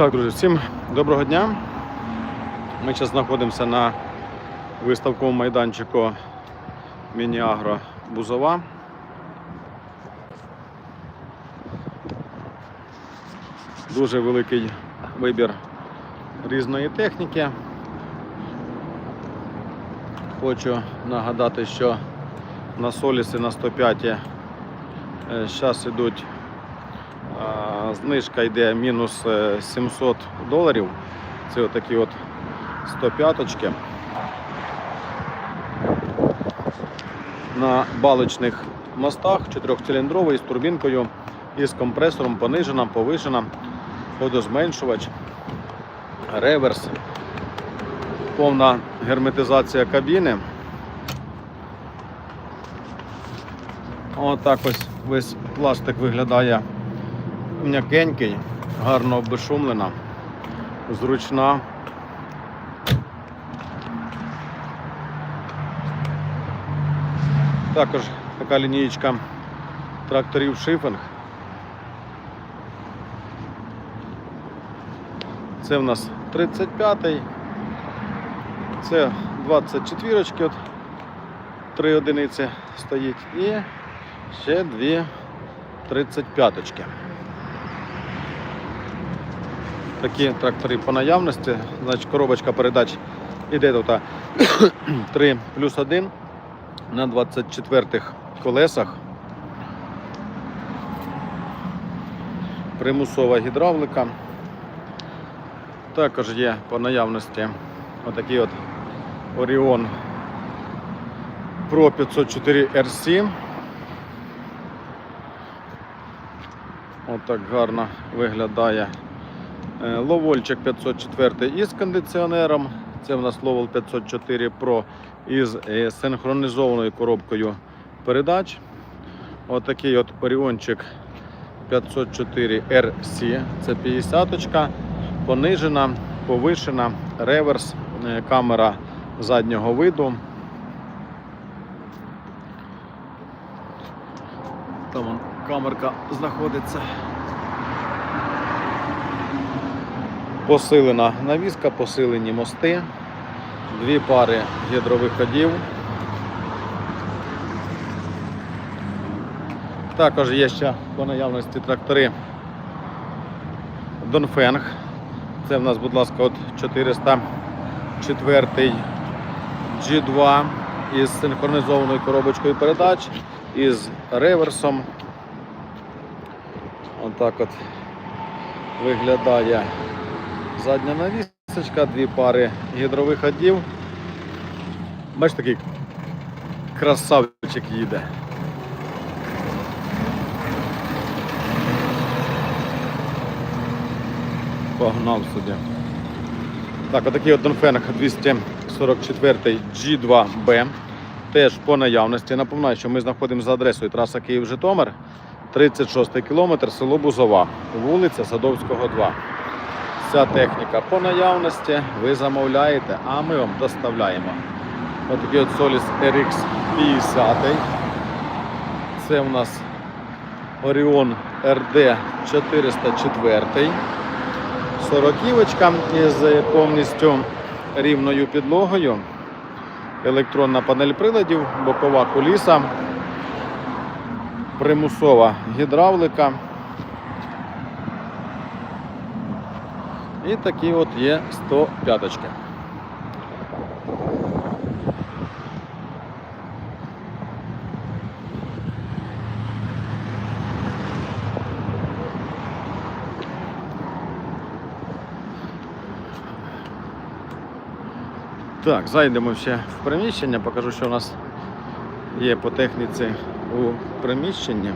Так, друзі, всім доброго дня. Ми зараз знаходимося на виставковому майданчику Міні-Агро Бузова. Дуже великий вибір різної техніки. Хочу нагадати, що на Солісі на 105 зараз ідуть а, знижка йде мінус е, 700 доларів. Це отакі от 105 очки. На балочних мостах чотирьохциліндровий з турбінкою і з компресором понижена, повишена, водозменшувач, реверс, повна герметизація кабіни. Отак ось весь пластик виглядає м'якенький, гарно обешумлена, зручна. Також така лінієчка тракторів шифинг. Це в нас 35-й, це 24 очки, от 3 одиниці стоїть і ще дві 35 очки. Такі трактори по наявності, значить коробочка передач іде тут 3 плюс 1 на 24 колесах. Примусова гідравлика. Також є по наявності отакий от Orion Pro 504 RC. Отак гарно виглядає. Е, Ловольчик 504 із кондиціонером. Це в нас Lowell 504 Pro із е, синхронізованою коробкою передач. Отакий от Оріончик 504 RC. Це 50 очка понижена, повишена, реверс, е, камера заднього виду. Там камерка знаходиться. Посилена навіска, посилені мости, дві пари гідровиходів. Також є ще по наявності трактори Донфенг. Це в нас, будь ласка, от 404 G2 із синхронізованою коробочкою передач, із реверсом. Отак от виглядає задня навісочка, дві пари гідровиходів. Бачиш, такий красавчик їде. Погнав собі. Так, отакий от Донфенг 244 G2B. Теж по наявності. Напоминаю, що ми знаходимося за адресою траса Київ-Житомир, 36 кілометр, село Бузова, вулиця Садовського, 2. Вся техніка по наявності, ви замовляєте, а ми вам доставляємо. Отакий от Solis RX 50. Це у нас Orion RD 404. Сороківочка із повністю рівною підлогою. Електронна панель приладів, бокова куліса, примусова гідравлика. І такі от є 105 очки. Так, зайдемо ще в приміщення, покажу, що у нас є по техніці у приміщенні.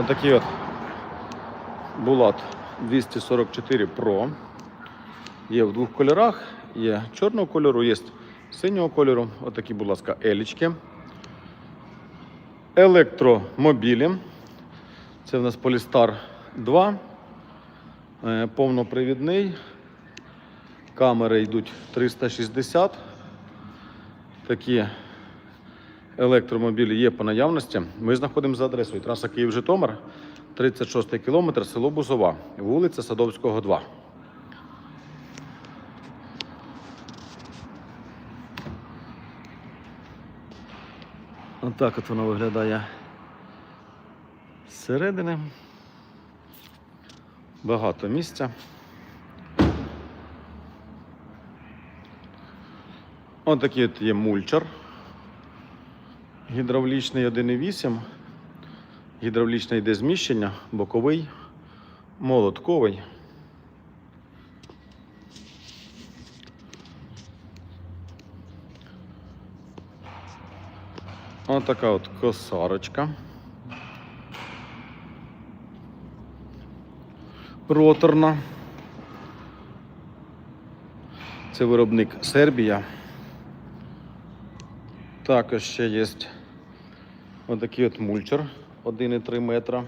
Отакий от Булат 244 Pro. Є в двох кольорах, є чорного кольору, є синього кольору. Отакі, будь ласка, елічки. Електромобілі. Це в нас Polestar 2. Е, повнопривідний. Камери йдуть 360. Такі електромобілі є по наявності. Ми знаходимося за адресою траса Київ-Житомир, 36 кілометр, село Бузова, вулиця Садовського, 2. Отак от воно виглядає зсередини. Багато місця. Ось такий от є мульчер. Гідравлічний 1,8. Гідравлічне йде зміщення, боковий, молотковий. Ось така от косарочка. Роторна. Це виробник Сербія. Також ще є отакий от мульчер 1,3 метра.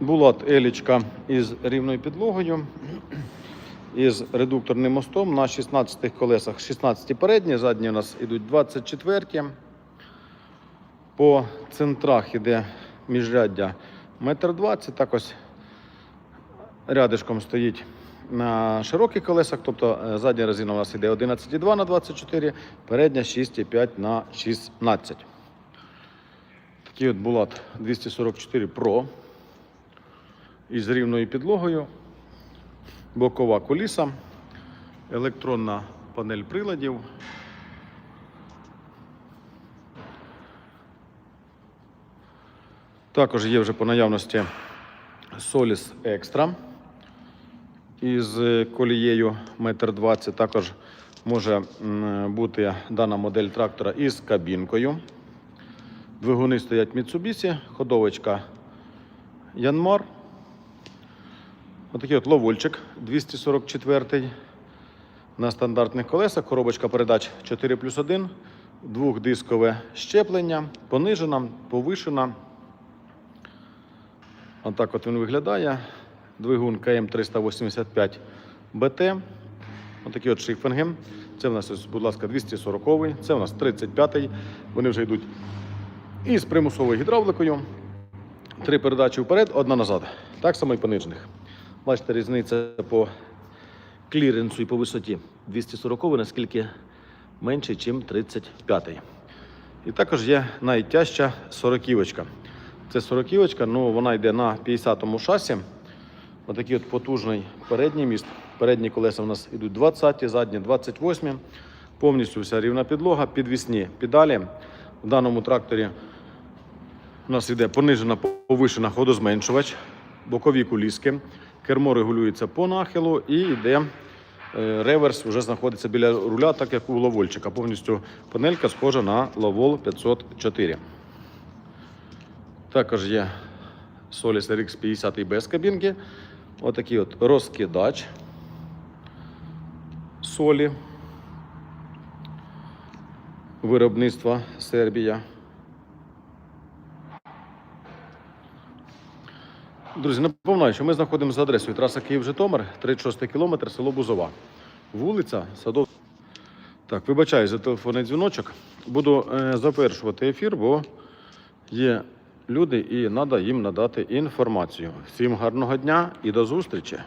Булат елічка із рівною підлогою, із редукторним мостом на 16 колесах. 16 передні, задні у нас йдуть 24. По центрах іде міжряддя 1,20 м. Так ось рядишком стоїть на широких колесах, тобто е, задня резина у нас іде 11,2 на 24, передня 6,5 на 16. Такий от Булат 244 Pro із рівною підлогою, бокова коліса, електронна панель приладів. Також є вже по наявності Solis Extra із колією 1,20 м. Також може бути дана модель трактора із кабінкою. Двигуни стоять Mitsubishi, ходовочка Янмар. Отакий от ловольчик 244 на стандартних колесах. Коробочка передач 4 плюс 1, двохдискове щеплення, понижена, повишена. Отак от він виглядає. Двигун КМ385 БТ. Отакі от шифінги. Це в нас, будь ласка, 240-й, це у нас 35-й. Вони вже йдуть із примусовою гідравликою. Три передачі вперед, одна назад. Так само і понижених. Бачите, різниця по кліренсу і по висоті. 240 наскільки менший, ніж 35-й. І також є найтяжча 40-ка. Це 40-ка, ну вона йде на 50-му шасі. Отакий от потужний передній міст. Передні колеса у нас йдуть 20, задні 28. Повністю вся рівна підлога, підвісні педалі. В даному тракторі у нас йде понижена повишена ходозменшувач, бокові куліски. Кермо регулюється по нахилу і йде е, реверс, вже знаходиться біля руля, так як у ловольчика. Повністю панелька схожа на Ловол 504. Також є Solis RX 50 без кабінки. Отакий от розкидач солі. Виробництва Сербія. Друзі, напоминаю, що ми знаходимося за адресою траса Київ-Житомир, 36 кілометр, село Бузова. Вулиця Садов. Так, вибачаю за телефонний дзвіночок. Буду е, завершувати ефір, бо є люди і треба їм надати інформацію. Всім гарного дня і до зустрічі!